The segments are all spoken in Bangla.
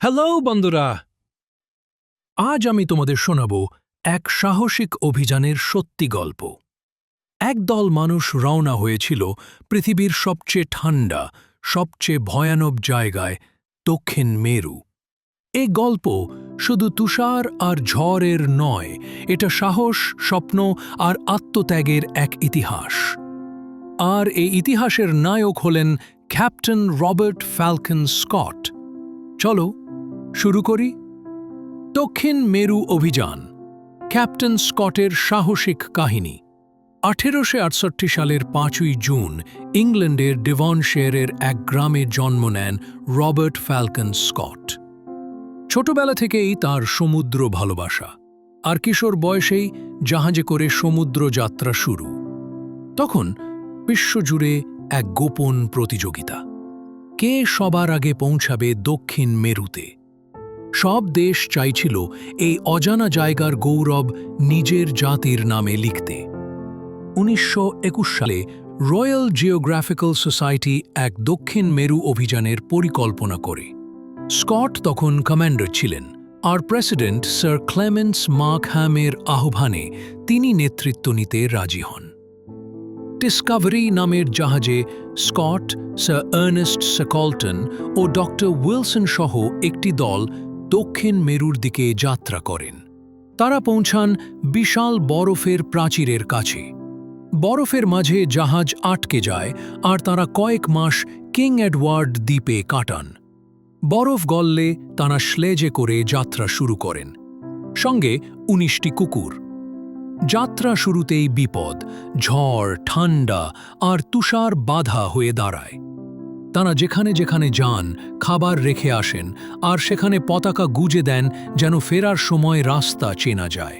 হ্যালো, বন্ধুরা। আজ আমি তোমাদের শোনাব এক সাহসিক অভিযানের সত্যি গল্প। একদল মানুষ রওনা হয়েছিল পৃথিবীর সবচেয়ে ঠান্ডা, সবচেয়ে ভয়ানক জায়গায় দক্ষিণ মেরু। এই গল্প শুধু তুষার আর ঝড়ের নয়, এটা সাহস, স্বপ্ন আর আত্মত্যাগের এক ইতিহাস। আর এই ইতিহাসের নায়ক হলেন ক্যাপ্টেন রবার্ট ফ্যালকন স্কট। চলো শুরু করি। দক্ষিণ মেরু অভিযান, ক্যাপ্টেন স্কটের সাহসিক কাহিনী। আঠেরোশো আটষট্টি সালের পাঁচই জুন, ইংল্যান্ডের ডিভনশেয়ারের এক গ্রামে জন্ম নেন রবার্ট ফ্যালকন স্কট। ছোটবেলা থেকেই তার সমুদ্র ভালোবাসা। আর কিশোর বয়সেই জাহাজে করে সমুদ্র যাত্রা শুরু। তখন বিশ্বজুড়ে এক গোপন প্রতিযোগিতা। কে সবার আগে পৌঁছাবে দক্ষিণ মেরুতে? সব দেশ চাইছিল এই অজানা জায়গার গৌরব নিজের জাতির নামে লিখতে। উনিশশো একুশ সালে রয়্যাল জিওগ্রাফিক্যাল সোসাইটি এক দক্ষিণ মেরু অভিযানের পরিকল্পনা করে। স্কট তখন কমান্ডার ছিলেন। আর প্রেসিডেন্ট স্যার ক্লেমেন্স মার্কহ্যামের আহ্বানে তিনি নেতৃত্ব নিতে রাজি হন। ডিসকভারি নামের জাহাজে স্কট, স্যার আর্নেস্ট স্যাকলটন ও ডক্টর উইলসন সহ একটি দল দক্ষিণ মেরুর দিকে যাত্রা করেন। তারা পৌঁছান বিশাল বরফের প্রাচীরের কাছে। বরফের মাঝে জাহাজ আটকে যায় আর তারা কয়েক মাস কিং এডওয়ার্ড দ্বীপে কাটান। বরফ গললে তারা স্লেজে করে যাত্রা শুরু করেন। সঙ্গে উনিশটি কুকুর। যাত্রা শুরুতেই বিপদ, ঝড় ঠান্ডা আর তুষার বাধা হয়ে দাঁড়ায়। তারা যেখানে যেখানে যান, খাবার রেখে আসেন আর সেখানে পতাকা গুজে দেন যেন ফেরার সময় রাস্তা চেনা যায়।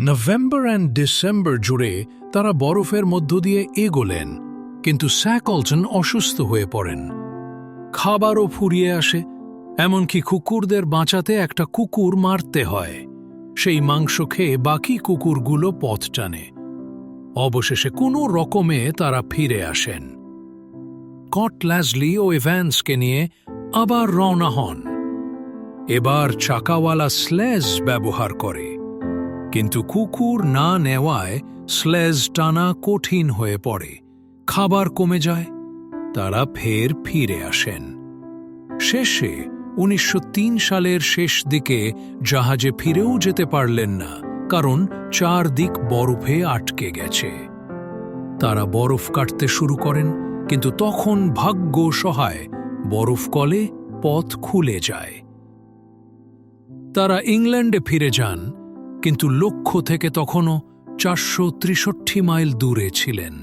নভেম্বর অ্যান্ড ডিসেম্বর জুড়ে তারা বরফের মধ্য দিয়ে এগোলেন, কিন্তু স্যাকলটন অসুস্থ হয়ে পড়েন। খাবারও ফুরিয়ে আসে, এমনকি কুকুরদের বাঁচাতে একটা কুকুর মারতে হয়। সেই মাংস খেয়ে বাকি কুকুরগুলো পথ টানে। অবশেষে কোনো রকমে তারা ফিরে আসেন। কট ল্যাজলি ও এভ্যান্সকে নিয়ে আবার রওনা হন। এবার চাকাওয়ালা স্লেজ ব্যবহার করে, কিন্তু কুকুর না নেওয়ায় স্লেজ টানা কঠিন হয়ে পড়ে। খাবার কমে যায়, তারা ফের ফিরে আসেন। শেষে উনিশশো তিন সালের শেষ দিকে জাহাজে ফিরেও যেতে পারলেন না, কারণ চারদিক বরফে আটকে গেছে। তারা বরফ কাটতে শুরু করেন কিন্তু তখন ভাগ্য সহায়, বরফ কলে পথ খুলে যায়। তারা ইংল্যান্ডে ফিরে যান, কিন্তু লক্ষ্য থেকে তখনও চারশো ত্রিষট্টি মাইল দূরে ছিলেন।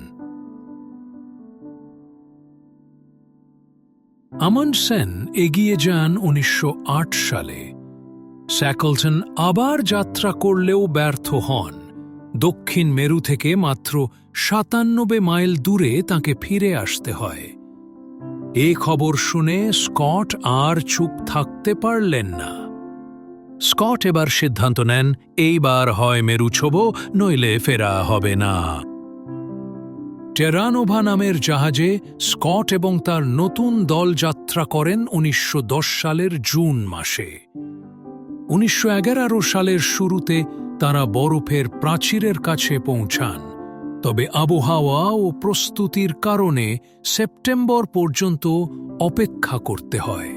আমন সেন এগিয়ে যান উনিশশো আট সালে। স্যাকলটন আবার যাত্রা করলেও ব্যর্থ হন। দক্ষিণ মেরু থেকে মাত্র সাতান্নবে মাইল দূরে তাকে ফিরে আসতে হয়। এ খবর শুনে স্কট আর চুপ থাকতে পারলেন না। স্কট এবার সিদ্ধান্ত নেন, এইবার হয় মেরু ছোব, নইলে ফেরা হবে না। টেরানোভা নামের জাহাজে স্কট এবং তার নতুন দল যাত্রা করেন উনিশশো দশ সালের জুন মাসে। উনিশশো এগারো সালের শুরুতে তারা বরফের প্রাচীরের কাছে পৌঁছান। তবে আবহাওয়া ও প্রস্তুতির কারণে সেপ্টেম্বর পর্যন্ত অপেক্ষা করতে হয়।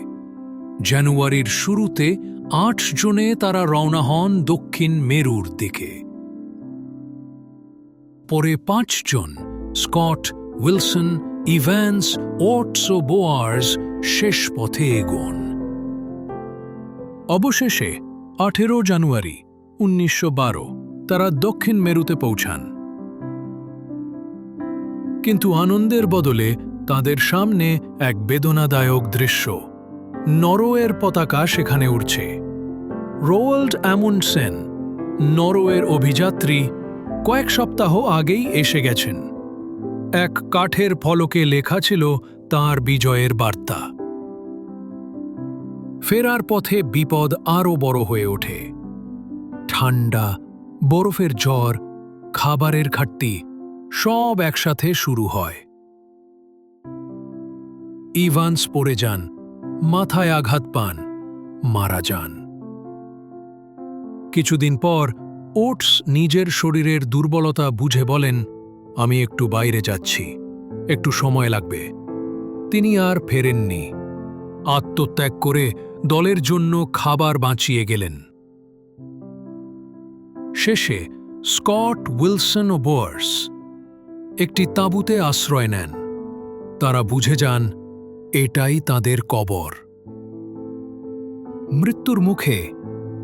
জানুয়ারির শুরুতে আট জুনে তারা রওনা হন দক্ষিণ মেরুর দিকে। পরে পাঁচজন স্কট, উইলসন ইভ্যান্স ওটস ও বোয়ার্স শেষ পথে এগোন। অবশেষে আঠেরো জানুয়ারি উনিশশো বারো, তারা দক্ষিণ মেরুতে পৌঁছান। কিন্তু আনন্দের বদলে তাদের সামনে এক বেদনাদায়ক দৃশ্য। নরওয়ের পতাকা সেখানে উঠছে রোয়াল্ড অ্যামুনসেন নরওয়ের অভিযাত্রী, কয়েক সপ্তাহ আগেই এসে গেছেন। এক কাঠের ফলকে লেখা ছিল তার বিজয়ের বার্তা। ফেরার পথে বিপদ আরও বড় হয়ে ওঠে। ঠান্ডা বরফের জ্বর, খাবারের ঘাটতি, সব একসাথে শুরু হয়। ইভান্স পড়ে যান, মাথায় আঘাত পান, মারা যান। কিছুদিন পর ওটস নিজের শরীরের দুর্বলতা বুঝে বলেন, আমি একটু বাইরে যাচ্ছি, একটু সময় লাগবে। তিনি আর ফেরেননি। আত্মত্যাগ করে দলের জন্য খাবার বাঁচিয়ে গেলেন। শেষে স্কট উইলসন ও বোয়ার্স একটি তাঁবুতে আশ্রয় নেন। তারা বুঝে যান, এটাই তাদের কবর। মৃত্যুর মুখে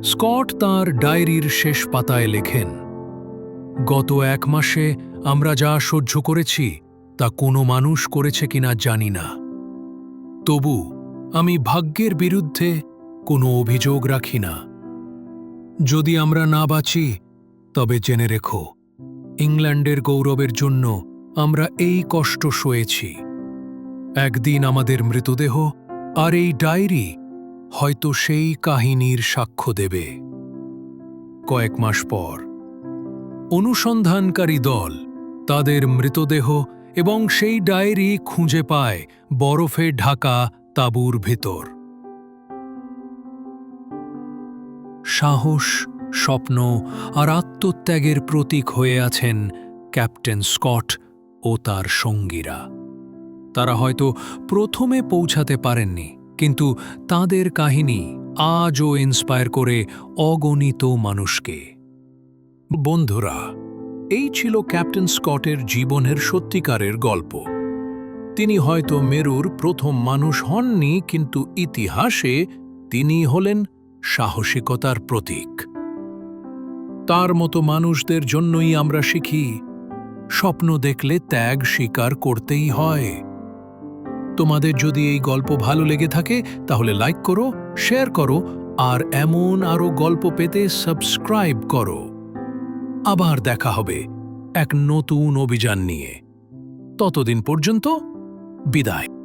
স্কট তার ডায়েরির শেষ পাতায় লেখেন, গত এক মাসে আমরা যা সহ্য করেছি, তা কোনো মানুষ করেছে কিনা জানি না। তবু আমি ভাগ্যের বিরুদ্ধে কোনো অভিযোগ রাখি না। যদি আমরা না বাঁচি, তবে জেনে রেখো, ইংল্যান্ডের গৌরবের জন্য আমরা এই কষ্ট সয়েছি। একদিন আমাদের মৃতদেহ আর এই ডায়েরি হয়তো সেই কাহিনীর সাক্ষ্য দেবে। কয়েক মাস পর, অনুসন্ধানকারী দল তাদের মৃতদেহ এবং সেই ডায়েরি খুঁজে পায় বরফে ঢাকা তাঁবুর ভেতর। সাহস, স্বপ্ন আর আত্মত্যাগের প্রতীক হয়ে আছেন ক্যাপ্টেন স্কট ও তার সঙ্গীরা। তারা হয়তো প্রথমে পৌঁছাতে পারেননি, কিন্তু তাদের কাহিনী আজও ইন্সপায়ার করে অগণিত মানুষকে। বন্ধুরা, এই ছিল ক্যাপ্টেন স্কটের জীবনের সত্যিকারের গল্প। তিনি হয়তো মেরুর প্রথম মানুষ হননি, কিন্তু ইতিহাসে তিনি হলেন সাহসিকতার প্রতীক। তার মতো মানুষদের জন্যই আমরা শিখি, স্বপ্ন দেখলে ত্যাগ স্বীকার করতেই হয়। তোমাদের যদি এই গল্প ভালো লেগে থাকে, তাহলে লাইক করো, শেয়ার করো, আর এমন আরও গল্প পেতে সাবস্ক্রাইব করো। আবার দেখা হবে এক নতুন অভিযান নিয়ে। ততদিন পর্যন্ত বিদায়।